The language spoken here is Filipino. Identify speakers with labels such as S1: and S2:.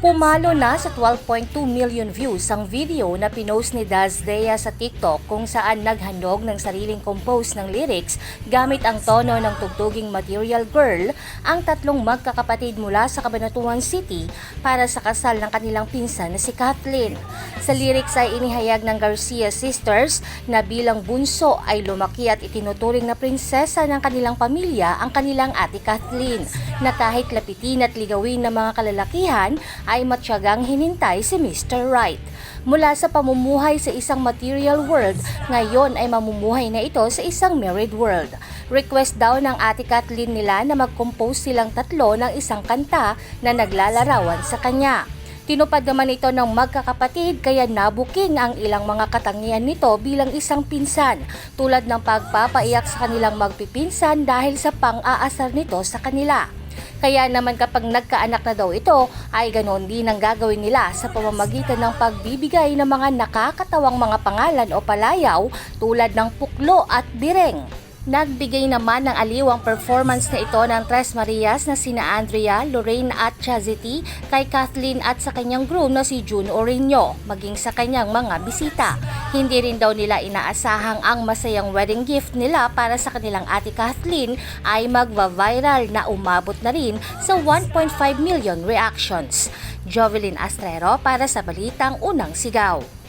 S1: Pumalo na sa 12.2 million views ang video na pinost ni Daz Dea sa TikTok kung saan naghandog ng sariling compose ng lyrics gamit ang tono ng tugtuging Material Girl ang tatlong magkakapatid mula sa Cabanatuan City para sa kasal ng kanilang pinsan na si Kathleen. Sa lyrics ay inihayag ng Garcia Sisters na bilang bunso ay lumaki at itinuturing na prinsesa ng kanilang pamilya ang kanilang ate Kathleen na kahit lapitin at ligawin ng mga kalalakihan ay matyagang hinintay si Mr. Right. Mula sa pamumuhay sa isang material world, ngayon ay mamumuhay na ito sa isang married world. Request daw ng ate Kathleen nila na mag-compose silang tatlo ng isang kanta na naglalarawan sa kanya. Tinupad naman ito ng magkakapatid kaya nabuking ang ilang mga katangian nito bilang isang pinsan tulad ng pagpapaiyak sa kanilang magpipinsan dahil sa pang-aasar nito sa kanila. Kaya naman kapag nagkaanak na daw ito ay ganoon din ang gagawin nila sa pamamagitan ng pagbibigay ng mga nakakatawang mga pangalan o palayaw tulad ng puklo at bireng. Nagbigay naman ng aliwang performance na ito ng Tres Marias na sina Andrea, Lorraine at Chazity kay Kathleen at sa kanyang groom na si June Orino, maging sa kanyang mga bisita. Hindi rin daw nila inaasahang ang masayang wedding gift nila para sa kanilang ate Kathleen ay magva-viral na umabot na rin sa 1.5 million reactions. Jovelyn Astrero para sa Balitang Unang Sigaw.